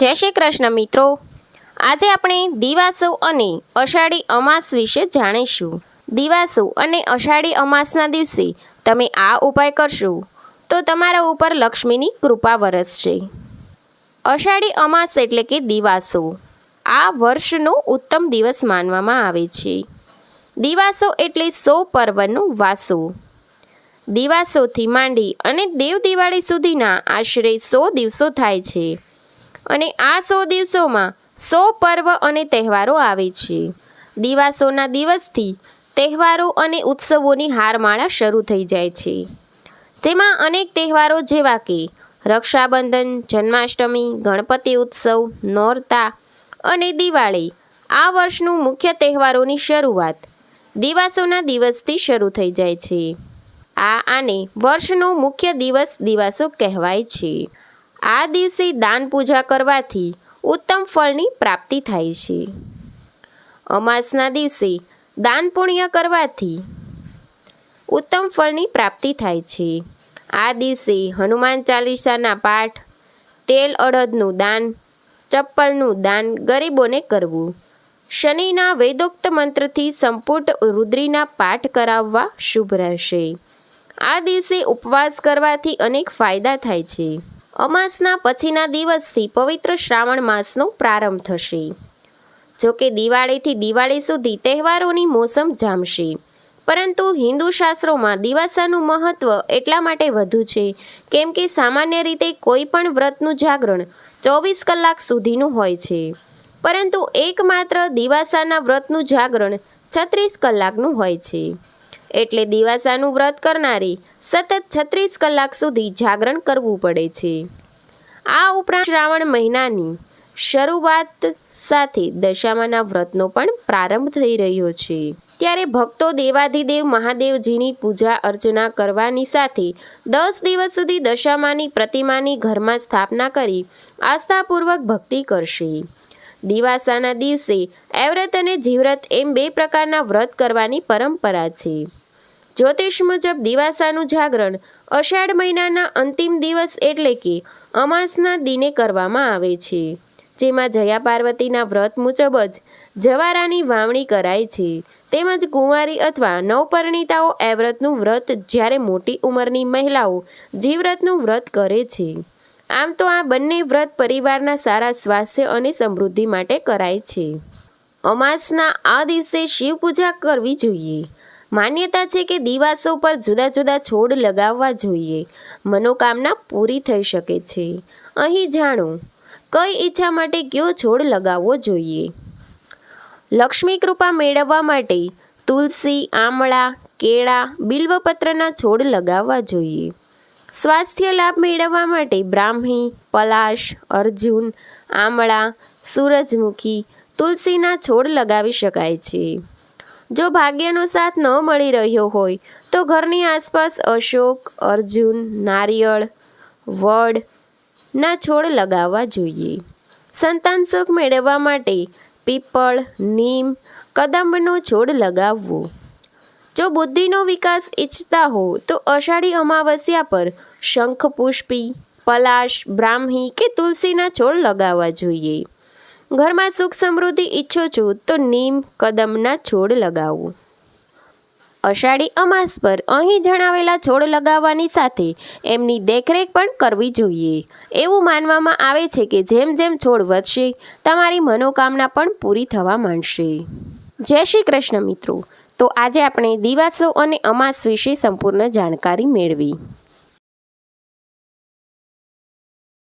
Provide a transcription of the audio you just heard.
જય શ્રી કૃષ્ણ મિત્રો. આજે આપણે દિવાસો અને અષાઢી અમાસ વિશે જાણીશું. દિવાસો અને અષાઢી અમાસના દિવસે તમે આ ઉપાય કરશો તો તમારા ઉપર લક્ષ્મીની કૃપા વરસશે. અષાઢી અમાસ એટલે કે દિવાસો. આ વર્ષનો ઉત્તમ દિવસ માનવામાં આવે છે. દિવાસો એટલે સો પર્વનું વાસો. દિવાસોથી માંડી અને દેવ દિવાળી સુધીના આશરે સો દિવસો થાય છે. અને આ સો દિવસોમાં સો પર્વ અને તહેવારો આવે છે. દિવાસોના દિવસથી તહેવારો અને ઉત્સવોની હારમાળા શરૂ થઈ જાય છે. તેમાં અનેક તહેવારો જેવા કે રક્ષાબંધન, જન્માષ્ટમી, ગણપતિ ઉત્સવ, નોરતા અને દિવાળી આ વર્ષનું મુખ્ય તહેવારોની શરૂઆત દિવાસોના દિવસથી શરૂ થઈ જાય છે. આ આને વર્ષનો મુખ્ય દિવસ દિવાસો કહેવાય છે. આ દિવસે દાન પૂજા કરવાથી ઉત્તમ ફળની પ્રાપ્તિ થાય છે. અમાસના દિવસે દાન પુણ્ય કરવાથી ઉત્તમ ફળની પ્રાપ્તિ થાય છે. આ દિવસે હનુમાન ચાલીસાના પાઠ, તેલ અડદનું દાન, ચપ્પલનું દાન ગરીબોને કરવું, શનિના વેદોક્ત મંત્રથી સંપૂર્ણ રુદ્રીના પાઠ કરાવવા શુભ રહેશે. આ દિવસે ઉપવાસ કરવાથી અનેક ફાયદા થાય છે. અમાસના પછીના દિવસથી પવિત્ર શ્રાવણ માસનો પ્રારંભ થશે. જોકે દિવાળીથી દિવાળી સુધી તહેવારોની મોસમ જામશે. પરંતુ હિન્દુ શાસ્ત્રોમાં દિવાસાનું મહત્ત્વ એટલા માટે વધુ છે કેમ કે સામાન્ય રીતે કોઈ પણ વ્રતનું જાગરણ ચોવીસ કલાક સુધીનું હોય છે. પરંતુ એકમાત્ર દિવાસાના વ્રતનું જાગરણ છત્રીસ કલાકનું હોય છે. એટલે દિવાસાનું વ્રત કરનારી સતત છત્રીસ કલાક સુધી જાગરણ કરવું પડે છે. આ ઉપરાંત શ્રાવણ મહિનાની શરૂઆત સાથે દશામાના વ્રતનો પણ પ્રારંભ થઈ રહ્યો છે. ત્યારે ભક્તો દેવાધિદેવ મહાદેવજીની પૂજા અર્ચના કરવાની સાથે દસ દિવસ સુધી દશામાની પ્રતિમાની ઘરમાં સ્થાપના કરી આસ્થાપૂર્વક ભક્તિ કરશે. દિવાસાના દિવસે એવ્રત અને જીવ્રત એમ બે પ્રકારના વ્રત કરવાની પરંપરા છે. જ્યોતિષ મુજબ દિવાસાનું જાગરણ અષાઢ મહિનાના અંતિમ દિવસ એટલે કે અમાસના દિને કરવામાં આવે છે. જેમાં જયા પાર્વતીના વ્રત મુજબ જ જવારાની વાવણી કરાય છે. તેમજ કુંવારી અથવા નવપરિણીતાઓ એ વ્રતનું વ્રત જ્યારે મોટી ઉંમરની મહિલાઓ જીવ્રતનું વ્રત કરે છે. આમ તો આ બંને વ્રત પરિવારના સારા સ્વાસ્થ્ય અને સમૃદ્ધિ માટે કરાય છે. અમાસના આ દિવસે શિવ પૂજા કરવી જોઈએ. માન્યતા છે કે દિવાસો પર જુદા જુદા છોડ લગાવવા જોઈએ. મનોકામના પૂરી થઈ શકે છે. અહીં જાણો, કઈ ઈચ્છા માટે કયો છોડ લગાવવો જોઈએ? લક્ષ્મી કૃપા મેળવવા માટે તુલસી, આમળા, કેળા, બિલ્વપત્રના છોડ લગાવવા જોઈએ. સ્વાસ્થ્ય લાભ મેળવવા માટે બ્રાહ્મી, પલાશ, અર્જુન, આમળા, સૂરજમુખી, તુલસીના છોડ લગાવી શકાય છે. જો ભાગ્યનો સાથ ન મળી રહ્યો હોય, તો ઘરની આસપાસ અશોક, અર્જુન, નારિયેળ, વડ ના છોડ લગાવવા જોઈએ. સંતાન સુખ મેળવવા માટે પીપળ, નીમ, કદંબનો છોડ લગાવવો. જો બુદ્ધિનો વિકાસ ઈચ્છતા હો, તો અષાઢી અમાવસ્યા પર શંખ પુષ્પી પલાશ, બ્રાહ્મી કે તુલસીના છોડ લગાવવા જોઈએ. ઘરમાં સુખ સમૃદ્ધિ ઈચ્છો છો તો નીમ કદમના છોડ લગાવો. અષાઢી અમાસ પર અહીં જણાવેલા છોડ લગાવવાની સાથે એમની દેખરેખ પણ કરવી જોઈએ. એવું માનવામાં આવે છે કે જેમ જેમ છોડ વધશે, તમારી મનોકામના પણ પૂરી થવા માંડશે. જય શ્રી કૃષ્ણ મિત્રો. તો આજે આપણે દિવાસો અને અમાસ વિશે સંપૂર્ણ જાણકારી મેળવી.